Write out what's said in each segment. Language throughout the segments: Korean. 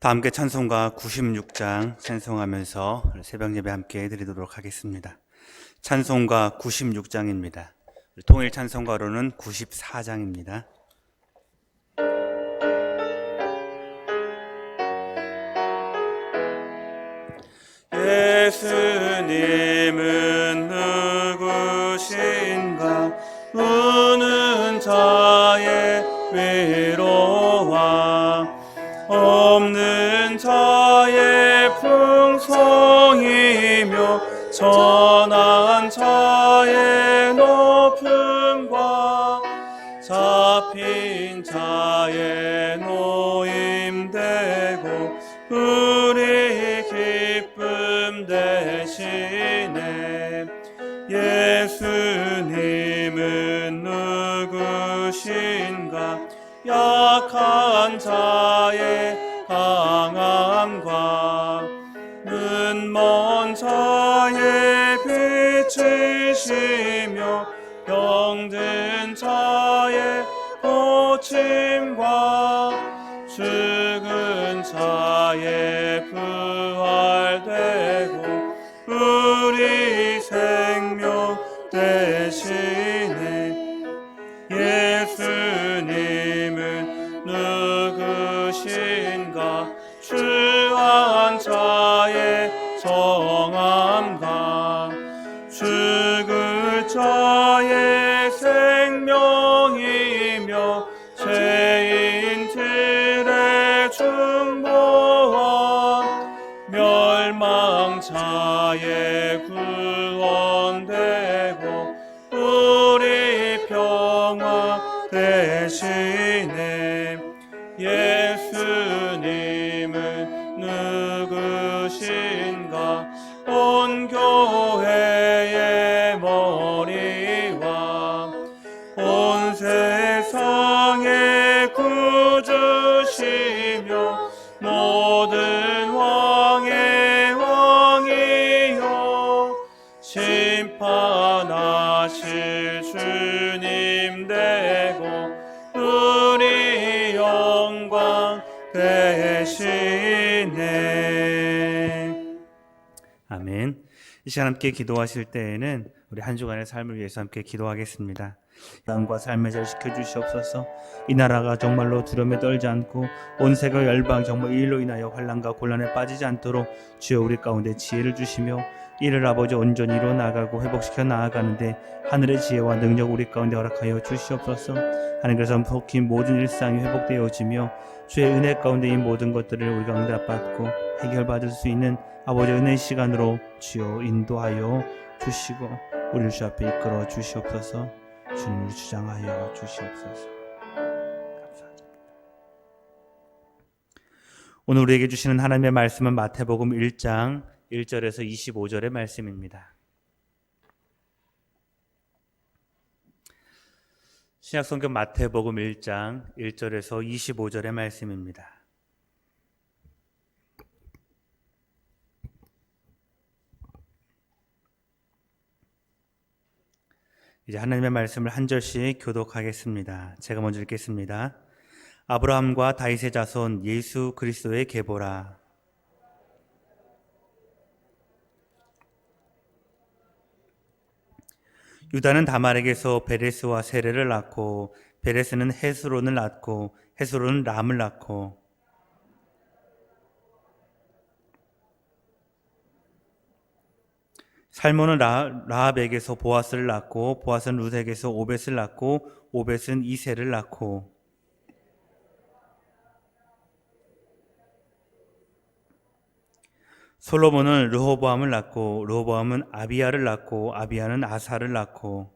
다 함께 찬송가 96장 찬송하면서 새벽 예배 함께 드리도록 하겠습니다. 찬송가 96장입니다. 통일 찬송가로는 94장입니다. 예수님은 누구신가 우는 자 잡힌 자의 노임되고 우리 기쁨 대신에 예수님은 누구신 대 온 교회 이 시간 함께 기도하실 때에는 우리 한 주간의 삶을 위해서 함께 기도하겠습니다. 땅과 삶의 잘 지켜주시옵소서. 이 나라가 정말로 두려움에 떨지 않고 온 세계 열방 정말 이 일로 인하여 환란과 곤란에 빠지지 않도록 주여 우리 가운데 지혜를 주시며 이를 아버지 온전히 이뤄 나가고 회복시켜 나아가는데 하늘의 지혜와 능력 우리 가운데 허락하여 주시옵소서. 하나님께서 속힌 모든 일상이 회복되어지며 주의 은혜 가운데 이 모든 것들을 우리가 응답받고 해결받을 수 있는 아버지 은혜 시간으로 주여 인도하여 주시고 우리를 주 앞에 이끌어 주시옵소서. 주님을 주장하여 주시옵소서. 감사합니다. 오늘 우리에게 주시는 하나님의 말씀은 마태복음 1장 1절에서 25절의 말씀입니다. 신약성경 마태복음 1장 1절에서 25절의 말씀입니다. 이제 하나님의 말씀을 한 절씩 교독하겠습니다. 제가 먼저 읽겠습니다. 아브라함과 다윗의 자손 예수 그리스도의 계보라. 유다는 다말에게서 베레스와 세레를 낳고 베레스는 헤스론을 낳고 헤스론은 람을 낳고 살몬은 라, 라합에게서 보아스를 낳고 보아스는 루색에서 오벳을 낳고 오벳은 이세를 낳고. 솔로몬은 르호보암을 낳고 르호보암은 아비야를 낳고 아비야는 아사를 낳고.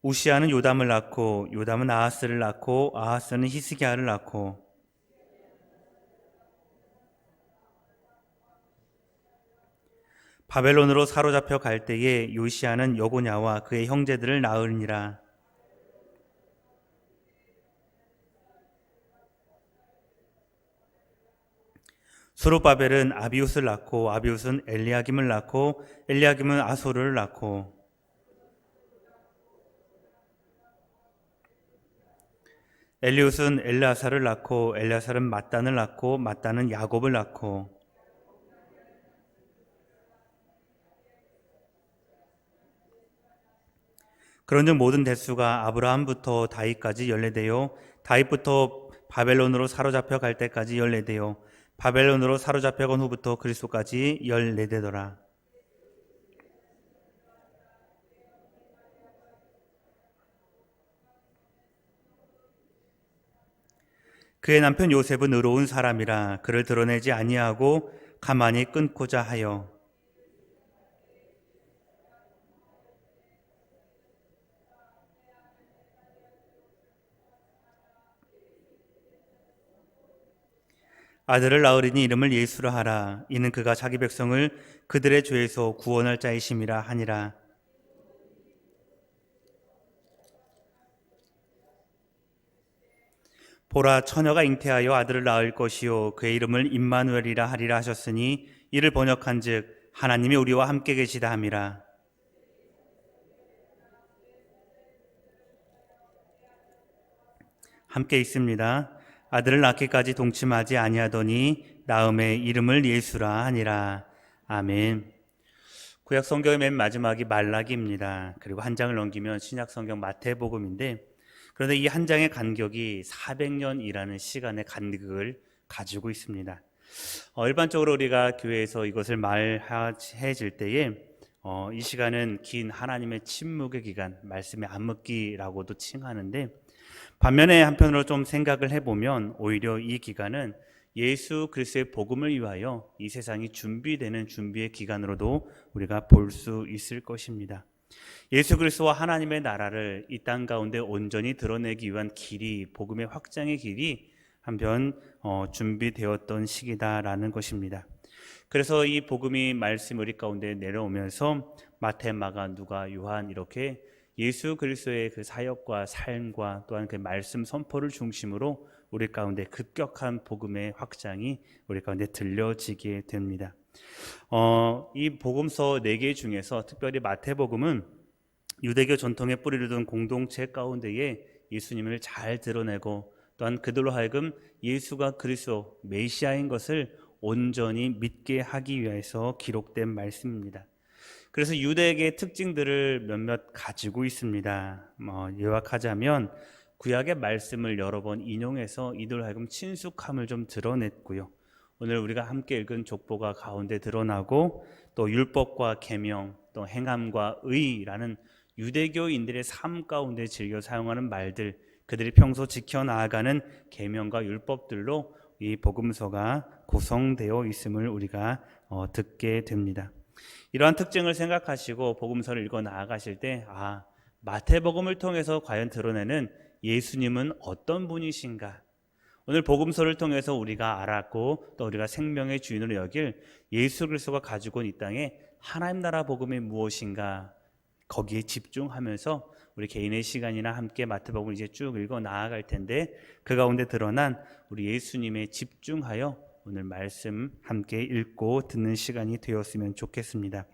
우시아는 요담을 낳고 요담은 아하스를 낳고 아하스는 히스기야를 낳고 바벨론으로 사로잡혀 갈 때에 요시아는 여고냐와 그의 형제들을 낳으니라. 수르바벨은 아비웃을 낳고 아비웃은 엘리야김을 낳고 엘리야김은 아소르를 낳고 엘리웃은 엘라사를 낳고 엘라사는 마단을 낳고 마단은 야곱을 낳고 그런즉 모든 대수가 아브라함부터 다윗까지 연례되어 다윗부터 바벨론으로 사로잡혀 갈 때까지 연례되어 바벨론으로 사로잡혀 간 후부터 그리스도까지 연례되더라. 그의 남편 요셉은 의로운 사람이라 그를 드러내지 아니하고 가만히 끊고자 하여 아들을 낳으리니 이름을 예수라 하라. 이는 그가 자기 백성을 그들의 죄에서 구원할 자이심이라 하니라. 보라 처녀가 잉태하여 아들을 낳을 것이요. 그의 이름을 임마누엘이라 하리라 하셨으니 이를 번역한즉 하나님이 우리와 함께 계시다 함이라. 함께 있습니다. 아들을 낳기까지 동침하지 아니하더니 나음의 이름을 예수라 하니라. 아멘. 구약 성경의 맨 마지막이 말라기입니다. 그리고 한 장을 넘기면 신약 성경 마태복음인데 그런데 이 한 장의 간격이 400년이라는 시간의 간격을 가지고 있습니다. 어, 일반적으로 우리가 교회에서 이것을 말해질 때에 어, 이 시간은 긴 하나님의 침묵의 기간, 말씀의 암흑기라고도 칭하는데 반면에 한편으로 좀 생각을 해보면 오히려 이 기간은 예수 그리스도의 복음을 위하여 이 세상이 준비되는 준비의 기간으로도 우리가 볼 수 있을 것입니다. 예수 그리스도와 하나님의 나라를 이 땅 가운데 온전히 드러내기 위한 길이 복음의 확장의 길이 한편 어, 준비되었던 시기다라는 것입니다. 그래서 이 복음이 말씀 우리 가운데 내려오면서 마태, 마가, 누가, 요한 이렇게 예수 그리스도의 그 사역과 삶과 또한 그 말씀 선포를 중심으로 우리 가운데 급격한 복음의 확장이 우리 가운데 들려지게 됩니다. 어, 이 복음서 네개 중에서 특별히 마태복음은 유대교 전통에 뿌리를 둔 공동체 가운데에 예수님을 잘 드러내고 또한 그들로 하여금 예수가 그리스도 메시아인 것을 온전히 믿게 하기 위해서 기록된 말씀입니다. 그래서 유대의 특징들을 몇몇 가지고 있습니다. 뭐 요약하자면 구약의 말씀을 여러 번 인용해서 이들 하여금 친숙함을 좀 드러냈고요. 오늘 우리가 함께 읽은 족보가 가운데 드러나고 또 율법과 계명, 또 행함과 의라는 유대교인들의 삶 가운데 즐겨 사용하는 말들, 그들이 평소 지켜 나아가는 계명과 율법들로 이 복음서가 구성되어 있음을 우리가 어, 듣게 됩니다. 이러한 특징을 생각하시고 복음서를 읽어 나아가실 때, 아, 마태복음을 통해서 과연 드러내는 예수님은 어떤 분이신가? 오늘 복음서를 통해서 우리가 알았고 또 우리가 생명의 주인으로 여길 예수 그리스도가 가지고 온 이 땅에 하나님 나라 복음이 무엇인가 거기에 집중하면서 우리 개인의 시간이나 함께 마태복음을 이제 쭉 읽어 나아갈 텐데 그 가운데 드러난 우리 예수님에 집중하여 오늘 말씀 함께 읽고 듣는 시간이 되었으면 좋겠습니다.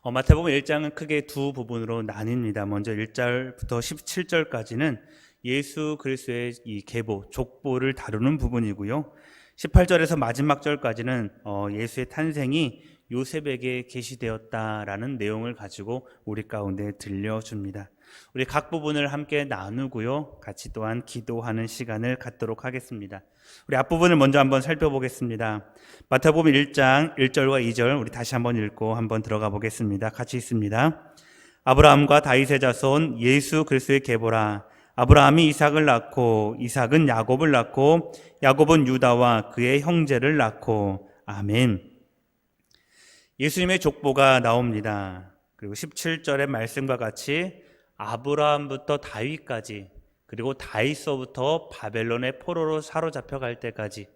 어, 마태복음 1장은 크게 두 부분으로 나뉩니다. 먼저 1절부터 17절까지는 예수 그리스도의 이 계보, 족보를 다루는 부분이고요. 18절에서 마지막 절까지는 어, 예수의 탄생이 요셉에게 계시되었다라는 내용을 가지고 우리 가운데 들려줍니다. 우리 각 부분을 함께 나누고요. 같이 또한 기도하는 시간을 갖도록 하겠습니다. 우리 앞부분을 먼저 한번 살펴보겠습니다. 마태복음 1장 1절과 2절 우리 다시 한번 읽고 한번 들어가 보겠습니다. 같이 있습니다. 아브라함과 다윗의 자손 예수 그리스도의 계보라 아브라함이 이삭을 낳고 이삭은 야곱을 낳고 야곱은 유다와 그의 형제를 낳고 아멘. 예수님의 족보가 나옵니다. 그리고 17절의 말씀과 같이 아브라함부터 다윗까지 그리고 다윗서부터 바벨론의 포로로 사로잡혀 갈 때까지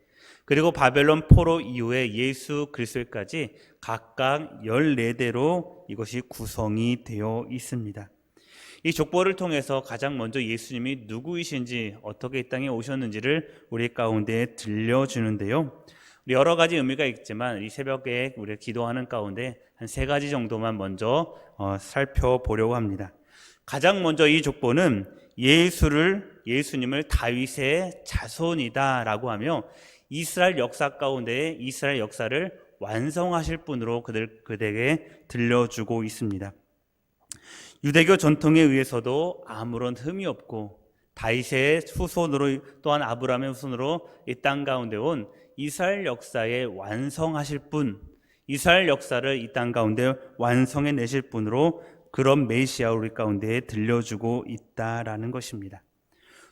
그리고 바벨론 포로 이후에 예수 그리스도까지 각각 14대로 이것이 구성이 되어 있습니다. 이 족보를 통해서 가장 먼저 예수님이 누구이신지 어떻게 이 땅에 오셨는지를 우리 가운데 들려주는데요. 여러 가지 의미가 있지만 이 새벽에 우리가 기도하는 가운데 한 세 가지 정도만 먼저 어, 살펴보려고 합니다. 가장 먼저 이 족보는 예수를 예수님을 다윗의 자손이다라고 하며 이스라엘 역사 가운데 이스라엘 역사를 완성하실 분으로 그들 그들에게 들려주고 있습니다. 유대교 전통에 의해서도 아무런 흠이 없고 다윗의 후손으로 또한 아브라함의 후손으로 이 땅 가운데 온 이스라엘 역사에 완성하실 분, 이스라엘 역사를 이 땅 가운데 완성해 내실 분으로 그런 메시아 우리 가운데 들려주고 있다라는 것입니다.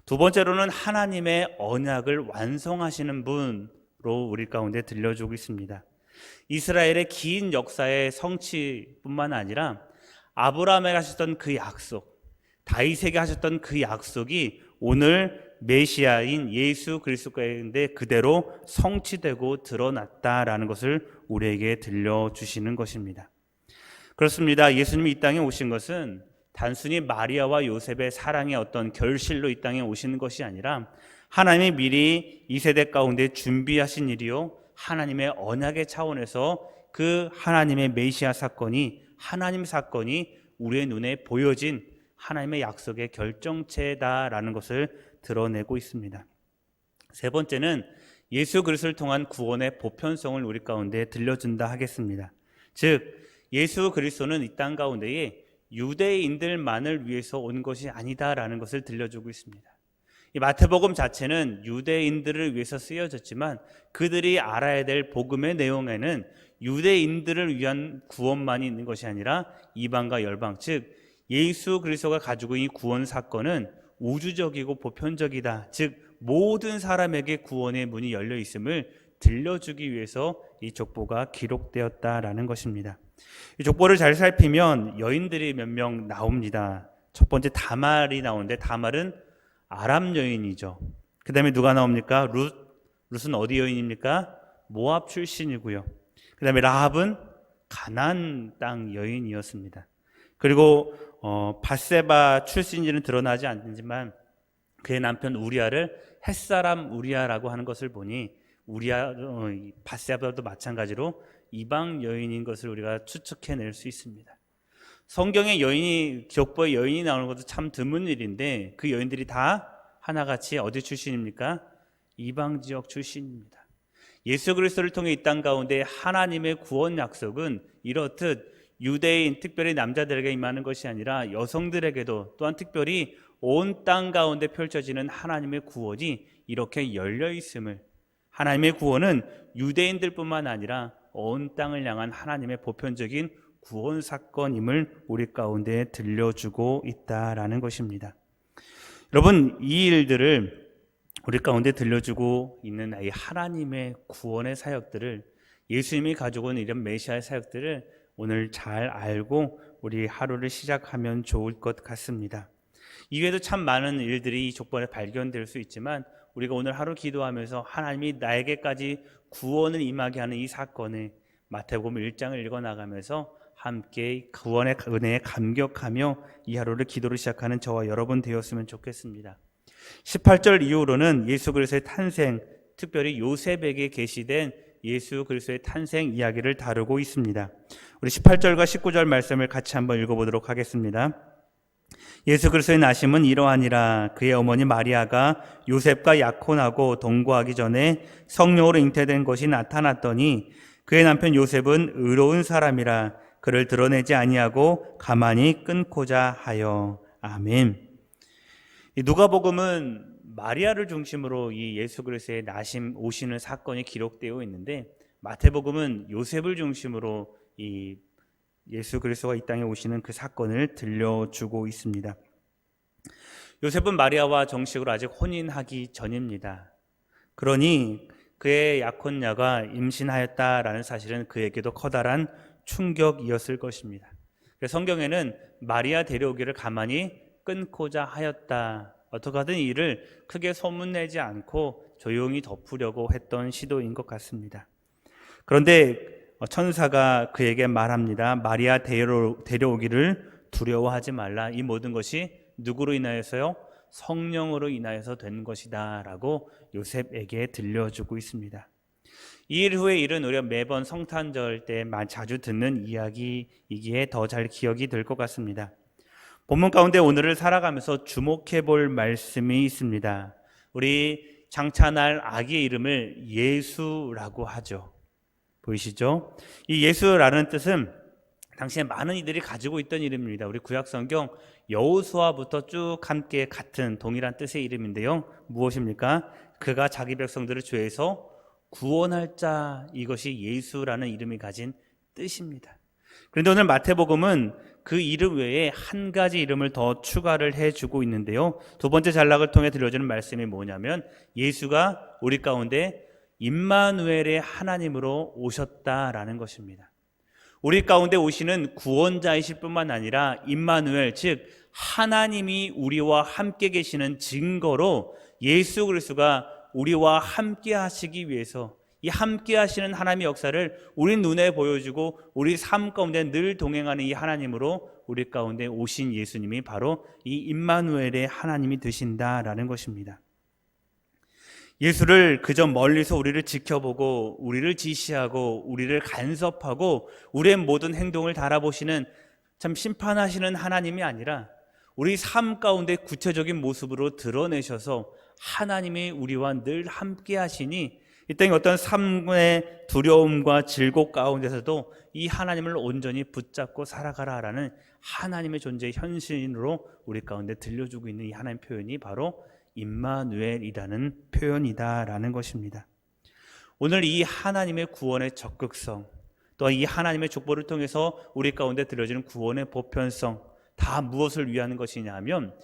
두 번째로는 하나님의 언약을 완성하시는 분으로 우리 가운데 들려주고 있습니다. 이스라엘의 긴 역사의 성취뿐만 아니라 아브라함에게 하셨던 그 약속, 다윗에게 하셨던 그 약속이 오늘 메시아인 예수 그리스도 가운데 그대로 성취되고 드러났다라는 것을 우리에게 들려주시는 것입니다. 그렇습니다. 예수님이 이 땅에 오신 것은 단순히 마리아와 요셉의 사랑의 어떤 결실로 이 땅에 오시는 것이 아니라 하나님이 미리 이 세대 가운데 준비하신 일이요. 하나님의 언약의 차원에서 그 하나님의 메시아 사건이 하나님 사건이 우리의 눈에 보여진 하나님의 약속의 결정체다라는 것을 드러내고 있습니다. 세 번째는 예수 그리스도를 통한 구원의 보편성을 우리 가운데 들려준다 하겠습니다. 즉 예수 그리스도는 이 땅 가운데에 유대인들만을 위해서 온 것이 아니다라는 것을 들려주고 있습니다. 이 마태복음 자체는 유대인들을 위해서 쓰여졌지만 그들이 알아야 될 복음의 내용에는 유대인들을 위한 구원만이 있는 것이 아니라 이방과 열방 즉 예수 그리스도가 가지고 이 구원 사건은 우주적이고 보편적이다. 즉 모든 사람에게 구원의 문이 열려 있음을 들려주기 위해서 이 족보가 기록되었다라는 것입니다. 이 족보를 잘 살피면 여인들이 몇 명 나옵니다. 첫 번째 다말이 나오는데 다말은 아람 여인이죠. 그 다음에 누가 나옵니까? 룻. 룻은 어디 여인입니까? 모압 출신이고요. 그 다음에 라합은 가난 땅 여인이었습니다. 그리고 어, 바세바 출신인지는 드러나지 않지만 그의 남편 우리아를 햇사람 우리아라고 하는 것을 보니 우리아 어, 바세바도 마찬가지로 이방 여인인 것을 우리가 추측해낼 수 있습니다. 성경에 여인이 족보에 여인이 나오는 것도 참 드문 일인데 그 여인들이 다 하나같이 어디 출신입니까? 이방 지역 출신입니다. 예수 그리스도를 통해 이 땅 가운데 하나님의 구원 약속은 이렇듯 유대인 특별히 남자들에게 임하는 것이 아니라 여성들에게도 또한 특별히 온 땅 가운데 펼쳐지는 하나님의 구원이 이렇게 열려 있음을 하나님의 구원은 유대인들뿐만 아니라 온 땅을 향한 하나님의 보편적인 구원 사건임을 우리 가운데 들려주고 있다라는 것입니다. 여러분 이 일들을 우리 가운데 들려주고 있는 이 하나님의 구원의 사역들을 예수님이 가지고 온 이런 메시아의 사역들을 오늘 잘 알고 우리 하루를 시작하면 좋을 것 같습니다. 이외에도 참 많은 일들이 이 족본에 발견될 수 있지만 우리가 오늘 하루 기도하면서 하나님이 나에게까지 구원을 임하게 하는 이 사건을 마태복음 1장을 읽어 나가면서 함께 구원의 은혜에 감격하며 이 하루를 기도를 시작하는 저와 여러분 되었으면 좋겠습니다. 18절 이후로는 예수 그리스도의 탄생, 특별히 요셉에게 계시된 예수 그리스도의 탄생 이야기를 다루고 있습니다. 우리 18절과 19절 말씀을 같이 한번 읽어보도록 하겠습니다. 예수 그리스도의 나심은 이러하니라 그의 어머니 마리아가 요셉과 약혼하고 동거하기 전에 성령으로 잉태된 것이 나타났더니 그의 남편 요셉은 의로운 사람이라 그를 드러내지 아니하고 가만히 끊고자 하여 아멘. 이 누가복음은 마리아를 중심으로 이 예수 그리스도의 나심 오시는 사건이 기록되어 있는데 마태복음은 요셉을 중심으로 이 예수 그리스도가 이 땅에 오시는 그 사건을 들려주고 있습니다. 요셉은 마리아와 정식으로 아직 혼인하기 전입니다. 그러니 그의 약혼녀가 임신하였다라는 사실은 그에게도 커다란 충격이었을 것입니다. 성경에는 마리아 데려오기를 가만히 끊고자 하였다. 어떻게 하든 이를 크게 소문내지 않고 조용히 덮으려고 했던 시도인 것 같습니다. 그런데 천사가 그에게 말합니다. 마리아 데려오기를 두려워하지 말라. 이 모든 것이 누구로 인하여서요? 성령으로 인하여서 된 것이다 라고 요셉에게 들려주고 있습니다. 이 일 후의 일은 우리가 매번 성탄절 때 자주 듣는 이야기이기에 더 잘 기억이 될 것 같습니다. 본문 가운데 오늘을 살아가면서 주목해 볼 말씀이 있습니다. 우리 장차날 아기의 이름을 예수라고 하죠. 보이시죠? 이 예수라는 뜻은 당시에 많은 이들이 가지고 있던 이름입니다. 우리 구약 성경 여호수아부터 쭉 함께 같은 동일한 뜻의 이름인데요. 무엇입니까? 그가 자기 백성들을 죄에서 구원할 자 이것이 예수라는 이름이 가진 뜻입니다. 그런데 오늘 마태복음은 그 이름 외에 한 가지 이름을 더 추가를 해주고 있는데요. 두 번째 전락을 통해 들려주는 말씀이 뭐냐면 예수가 우리 가운데 임마누엘의 하나님으로 오셨다라는 것입니다. 우리 가운데 오시는 구원자이실 뿐만 아니라 임마누엘 즉 하나님이 우리와 함께 계시는 증거로 예수 그리스도가 우리와 함께 하시기 위해서 이 함께 하시는 하나님의 역사를 우리 눈에 보여주고 우리 삶 가운데 늘 동행하는 이 하나님으로 우리 가운데 오신 예수님이 바로 이 임마누엘의 하나님이 되신다라는 것입니다. 예수를 그저 멀리서 우리를 지켜보고 우리를 지시하고 우리를 간섭하고 우리의 모든 행동을 달아보시는 참 심판하시는 하나님이 아니라 우리 삶 가운데 구체적인 모습으로 드러내셔서 하나님이 우리와 늘 함께 하시니 이 땅의 어떤 삶의 두려움과 질곡 가운데서도 이 하나님을 온전히 붙잡고 살아가라라는 하나님의 존재의 현신으로 우리 가운데 들려주고 있는 이 하나님 표현이 바로 임마누엘이라는 표현이다라는 것입니다. 오늘 이 하나님의 구원의 적극성, 또이 하나님의 족보를 통해서 우리 가운데 들려지는 구원의 보편성, 다 무엇을 위하는 것이냐면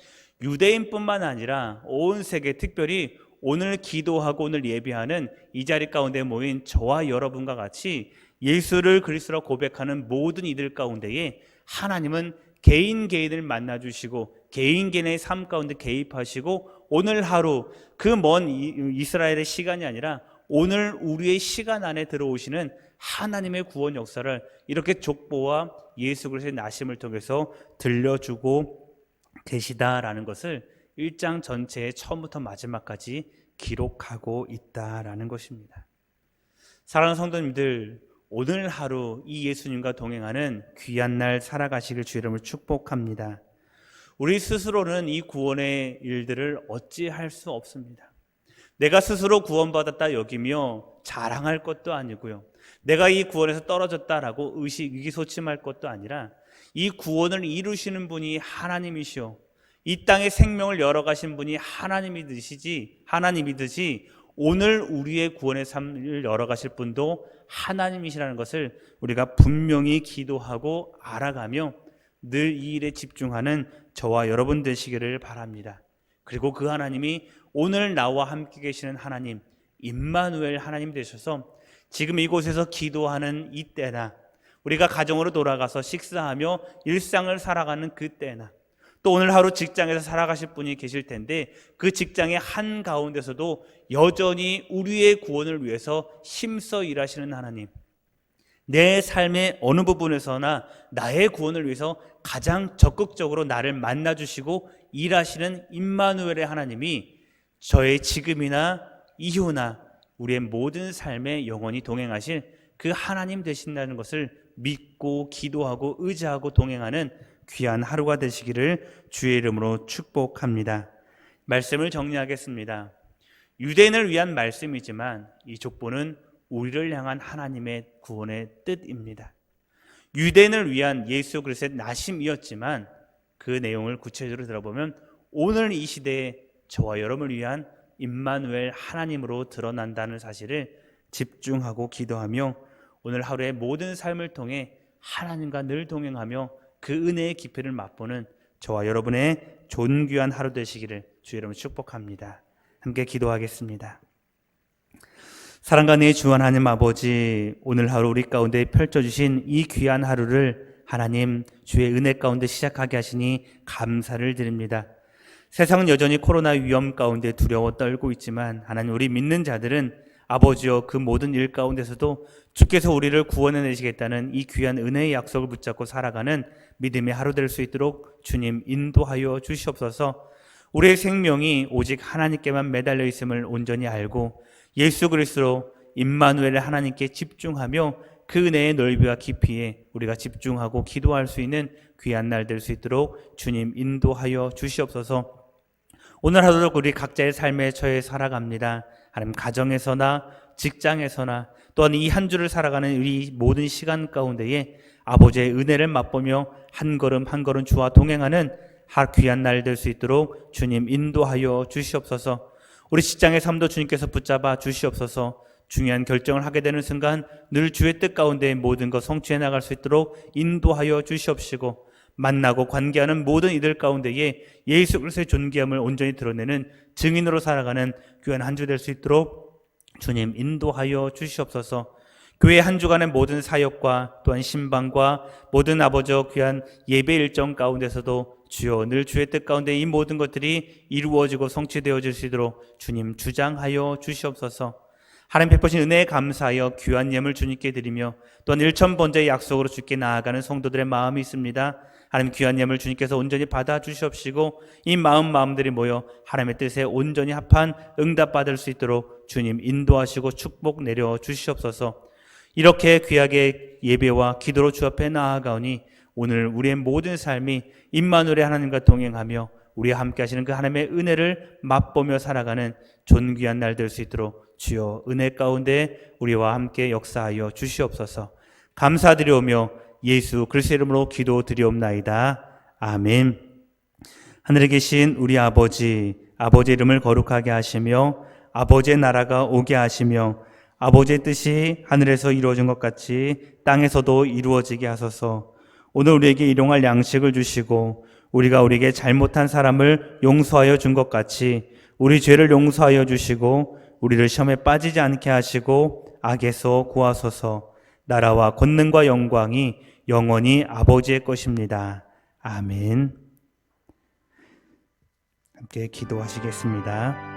유대인뿐만 아니라 온 세계, 특별히 오늘 기도하고 오늘 예배하는 이 자리 가운데 모인 저와 여러분과 같이 예수를 그리스도로 고백하는 모든 이들 가운데에 하나님은 개인 개인을 만나 주시고 개인 개인의 삶 가운데 개입하시고 오늘 하루 그 먼 이스라엘의 시간이 아니라 오늘 우리의 시간 안에 들어오시는 하나님의 구원 역사를 이렇게 족보와 예수 그리스도의 나심을 통해서 들려주고 계시다라는 것을 1장 전체의 처음부터 마지막까지 기록하고 있다라는 것입니다. 사랑하는 성도님들, 오늘 하루 이 예수님과 동행하는 귀한 날 살아가시길 주 이름을 축복합니다. 우리 스스로는 이 구원의 일들을 어찌할 수 없습니다. 내가 스스로 구원받았다 여기며 자랑할 것도 아니고요. 내가 이 구원에서 떨어졌다라고 의식, 의기소침할 것도 아니라 이 구원을 이루시는 분이 하나님이시오. 이 땅에 생명을 열어가신 분이 하나님이듯이지 하나님이듯이 오늘 우리의 구원의 삶을 열어가실 분도 하나님이시라는 것을 우리가 분명히 기도하고 알아가며 늘 이 일에 집중하는 저와 여러분 되시기를 바랍니다. 그리고 그 하나님이 오늘 나와 함께 계시는 하나님 임마누엘 하나님 되셔서 지금 이곳에서 기도하는 이때나 우리가 가정으로 돌아가서 식사하며 일상을 살아가는 그때나 또 오늘 하루 직장에서 살아가실 분이 계실 텐데 그 직장의 한 가운데서도 여전히 우리의 구원을 위해서 힘써 일하시는 하나님. 내 삶의 어느 부분에서나 나의 구원을 위해서 가장 적극적으로 나를 만나 주시고 일하시는 임마누엘의 하나님이 저의 지금이나 이후나 우리의 모든 삶에 영원히 동행하실 그 하나님 되신다는 것을 믿고 기도하고 의지하고 동행하는 귀한 하루가 되시기를 주의 이름으로 축복합니다. 말씀을 정리하겠습니다. 유대인을 위한 말씀이지만 이 족보는 우리를 향한 하나님의 구원의 뜻입니다. 유대인을 위한 예수 그리스도의 나심이었지만 그 내용을 구체적으로 들어보면 오늘 이 시대에 저와 여러분을 위한 임마누엘 하나님으로 드러난다는 사실을 집중하고 기도하며 오늘 하루의 모든 삶을 통해 하나님과 늘 동행하며 그 은혜의 깊이를 맛보는 저와 여러분의 존귀한 하루 되시기를 주 여러분 축복합니다. 함께 기도하겠습니다. 사랑과 내 주한 하나님 아버지 오늘 하루 우리 가운데 펼쳐주신 이 귀한 하루를 하나님 주의 은혜 가운데 시작하게 하시니 감사를 드립니다. 세상은 여전히 코로나 위험 가운데 두려워 떨고 있지만 하나님 우리 믿는 자들은 아버지여 그 모든 일 가운데서도 주께서 우리를 구원해 내시겠다는 이 귀한 은혜의 약속을 붙잡고 살아가는 믿음의 하루 될 수 있도록 주님 인도하여 주시옵소서. 우리의 생명이 오직 하나님께만 매달려 있음을 온전히 알고 예수 그리스도로 임마누엘 하나님께 집중하며 그 은혜의 넓이와 깊이에 우리가 집중하고 기도할 수 있는 귀한 날 될 수 있도록 주님 인도하여 주시옵소서. 오늘 하루도 우리 각자의 삶의 처해 살아갑니다. 하나님 가정에서나 직장에서나 또한 이 한 주를 살아가는 우리 모든 시간 가운데에 아버지의 은혜를 맛보며 한 걸음 한 걸음 주와 동행하는 하 귀한 날 될 수 있도록 주님 인도하여 주시옵소서. 우리 직장의 삶도 주님께서 붙잡아 주시옵소서. 중요한 결정을 하게 되는 순간 늘 주의 뜻 가운데 모든 것 성취해 나갈 수 있도록 인도하여 주시옵시고 만나고 관계하는 모든 이들 가운데에 예수 그리스도의 존귀함을 온전히 드러내는 증인으로 살아가는 귀한 한 주 될 수 있도록 주님 인도하여 주시옵소서. 교회 한 주간의 모든 사역과 또한 신방과 모든 아버저 귀한 예배 일정 가운데서도 주여 늘 주의 뜻 가운데 이 모든 것들이 이루어지고 성취되어질 수 있도록 주님 주장하여 주시옵소서. 하나님 베푸신 은혜에 감사하여 귀한 예물 주님께 드리며 또한 일천 번째의 약속으로 주께 나아가는 성도들의 마음이 있습니다. 하나님 귀한 예물 주님께서 온전히 받아 주시옵시고 이 마음 마음들이 모여 하나님의 뜻에 온전히 합한 응답 받을 수 있도록 주님 인도하시고 축복 내려 주시옵소서. 이렇게 귀하게 예배와 기도로 주 앞에 나아가오니 오늘 우리의 모든 삶이 임마누엘의 하나님과 동행하며 우리와 함께 하시는 그 하나님의 은혜를 맛보며 살아가는 존귀한 날 될 수 있도록 주여 은혜 가운데 우리와 함께 역사하여 주시옵소서. 감사드리오며 예수 그리스도 이름으로 기도드리옵나이다. 아멘. 하늘에 계신 우리 아버지 아버지 이름을 거룩하게 하시며 아버지의 나라가 오게 하시며 아버지의 뜻이 하늘에서 이루어진 것 같이 땅에서도 이루어지게 하소서. 오늘 우리에게 일용할 양식을 주시고 우리가 우리에게 잘못한 사람을 용서하여 준 것 같이 우리 죄를 용서하여 주시고 우리를 시험에 빠지지 않게 하시고 악에서 구하소서. 나라와 권능과 영광이 영원히 아버지의 것입니다. 아멘. 함께 기도하시겠습니다.